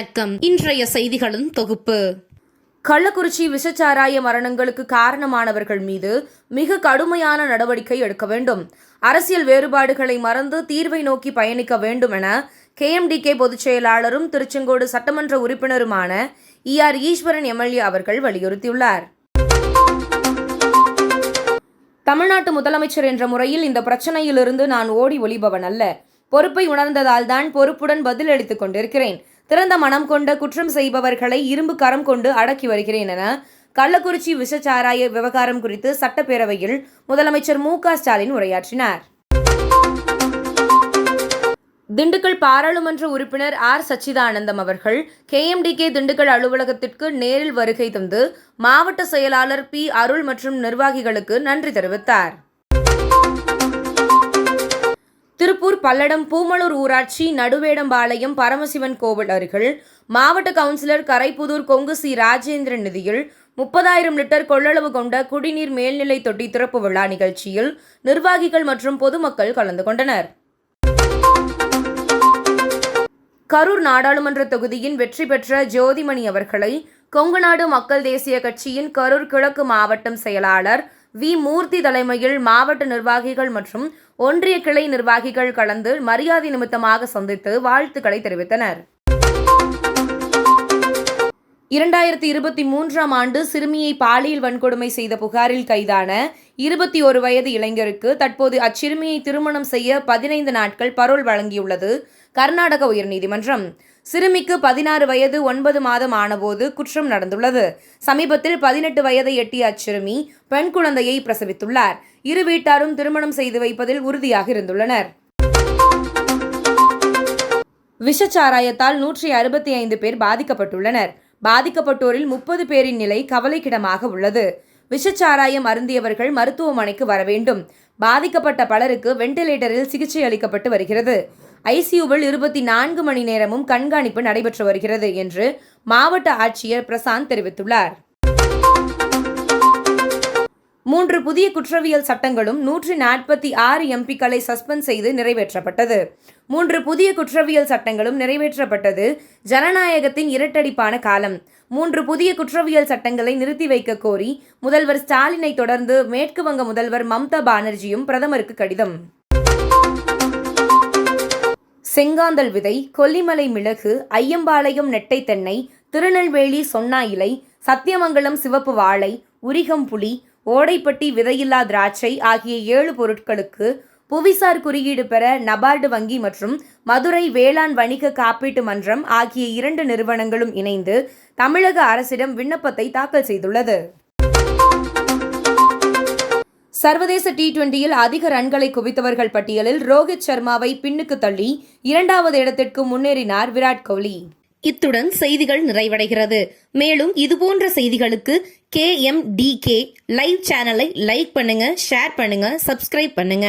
வணக்கம். இன்றைய செய்திகளின் தொகுப்பு. கள்ளக்குறிச்சி விஷச்சாராய மரணங்களுக்கு காரணமானவர்கள் மீது மிக கடுமையான நடவடிக்கை எடுக்க வேண்டும். அரசியல் வேறுபாடுகளை மறந்து தீர்வை நோக்கி பயணிக்க வேண்டும் என கேஎம்டிகே பொதுச் செயலாளரும் திருச்செங்கோடு சட்டமன்ற உறுப்பினருமான இஆர் ஈஸ்வரன் எம்எல்ஏ அவர்கள் வலியுறுத்தியுள்ளார். தமிழ்நாட்டு முதலமைச்சர் என்ற முறையில் இந்த பிரச்சனையிலிருந்து நான் ஓடி ஒளிபவன் அல்ல. பொறுப்பை உணர்ந்ததால் தான் பொறுப்புடன் பதிலளித்துக் கொண்டிருக்கிறேன். திறந்த மனம் கொண்ட குற்றம் செய்பவர்களை இரும்பு கரம் கொண்டு அடக்கி வருகிறேன் என கள்ளக்குறிச்சி விஷச்சாராய விவகாரம் குறித்து சட்டப்பேரவையில் முதலமைச்சர் மு க ஸ்டாலின் உரையாற்றினார். திண்டுக்கல் பாராளுமன்ற உறுப்பினர் ஆர். சச்சிதானந்தம் அவர்கள் கேஎம்டிகே திண்டுக்கல் அலுவலகத்திற்கு நேரில் வருகை தந்து மாவட்ட செயலாளர் பி. அருள் மற்றும் நிர்வாகிகளுக்கு நன்றி தெரிவித்தார். பல்லடம் பூமலூர் ஊராட்சி நடுவேடம்பாளையம் பரமசிவன் கோவில் அருகில் மாவட்ட கவுன்சிலர் கரைப்புதூர் கொங்கு சி ராஜேந்திரன் நிதியில் முப்பதாயிரம் லிட்டர் கொள்ளளவு கொண்ட குடிநீர் மேல்நிலை தொட்டி திறப்பு விழா நிகழ்ச்சியில் நிர்வாகிகள் மற்றும் பொதுமக்கள் கலந்து கொண்டனர். கரூர் நாடாளுமன்ற தொகுதியின் வெற்றி பெற்ற ஜோதிமணி அவர்களை கொங்குநாடு மக்கள் தேசிய கட்சியின் கரூர் கிழக்கு மாவட்டம் செயலாளர் வி. மூர்த்தி தலைமையில் மாவட்ட நிர்வாகிகள் மற்றும் ஒன்றிய கிளை நிர்வாகிகள் கலந்து மரியாதை நிமித்தமாக சந்தித்து வாழ்த்துக்களை தெரிவித்தனர். இரண்டாயிரத்தி இருபத்தி மூன்றாம் ஆண்டு சிறுமியை பாலியல் வன்கொடுமை செய்த புகாரில் கைதான இருபத்தி ஒரு வயது இளைஞருக்கு தற்போது அச்சிறுமியை திருமணம் செய்ய பதினைந்து நாட்கள் பரோல் வழங்கியுள்ளது. கர்நாடக உயர்நீதிமன்றம். சிறுமிக்கு பதினாறு வயது ஒன்பது மாதம் ஆனபோது குற்றம் நடந்துள்ளது. சமீபத்தில் பதினெட்டு வயதை எட்டிய அச்சிறுமி பெண் குழந்தையை பிரசவித்துள்ளார். இரு வீட்டாரும் திருமணம் செய்து வைப்பதில் உறுதியாக இருந்துள்ளனர். விஷச்சாராயத்தால் நூற்றி அறுபத்தி ஐந்து பேர் பாதிக்கப்பட்டுள்ளனர். பாதிக்கப்பட்டோரில் முப்பது பேரின் நிலை கவலைக்கிடமாக உள்ளது. விஷச்சாராயம் அருந்தியவர்கள் மருத்துவமனைக்கு வர வேண்டும் பாதிக்கப்பட்ட பலருக்கு வெண்டிலேட்டரில் சிகிச்சை அளிக்கப்பட்டு வருகிறது. ஐசியூவில் இருபத்தி நான்கு மணி நேரமும் கண்காணிப்பு நடைபெற்று வருகிறது என்று மாவட்ட ஆட்சியர் பிரசாந்த் தெரிவித்துள்ளார். மூன்று புதிய குற்றவியல் சட்டங்களும் நூற்றி நாற்பத்தி ஆறு எம்பிக்களை சஸ்பெண்ட் செய்து நிறைவேற்றப்பட்டது. மூன்று புதிய குற்றவியல் சட்டங்களும் நிறைவேற்றப்பட்டது ஜனநாயகத்தின் இரட்டடிப்பான காலம். மூன்று புதிய குற்றவியல் சட்டங்களை நிறுத்தி வைக்க கோரி முதல்வர் ஸ்டாலினை தொடர்ந்து மேற்கு வங்க முதல்வர் மம்தா பானர்ஜியும் பிரதமருக்கு கடிதம். செங்காந்தல் விதை கொல்லிமலை மிளகு ஐயம்பாளையம் நெட்டை தென்னை திருநெல்வேலி சொன்னா இலை சத்தியமங்கலம் சிவப்பு வாழை உரிகம் புலி ஓடைப்பட்டி விதையில்லா திராட்சை ஆகிய ஏழு பொருட்களுக்கு புவிசார் குறியீடு பெற நபார்டு வங்கி மற்றும் மதுரை வேளாண் வணிக காப்பீட்டு மன்றம் ஆகிய இரண்டு நிறுவனங்களும் இணைந்து தமிழக அரசிடம் விண்ணப்பத்தை தாக்கல் செய்துள்ளது. சர்வதேச டி டுவெண்டியில் அதிக ரன்களை குவித்தவர்கள் பட்டியலில் ரோஹித் சர்மாவை பின்னுக்கு தள்ளி இரண்டாவது இடத்திற்கு முன்னேறினார் விராட் கோலி. இத்துடன் செய்திகள் நிறைவடைகிறது. மேலும் இதுபோன்ற செய்திகளுக்கு K M D K live சேனலை லைக் பண்ணுங்க ஷேர் பண்ணுங்க சப்ஸ்கிரைப் பண்ணுங்க.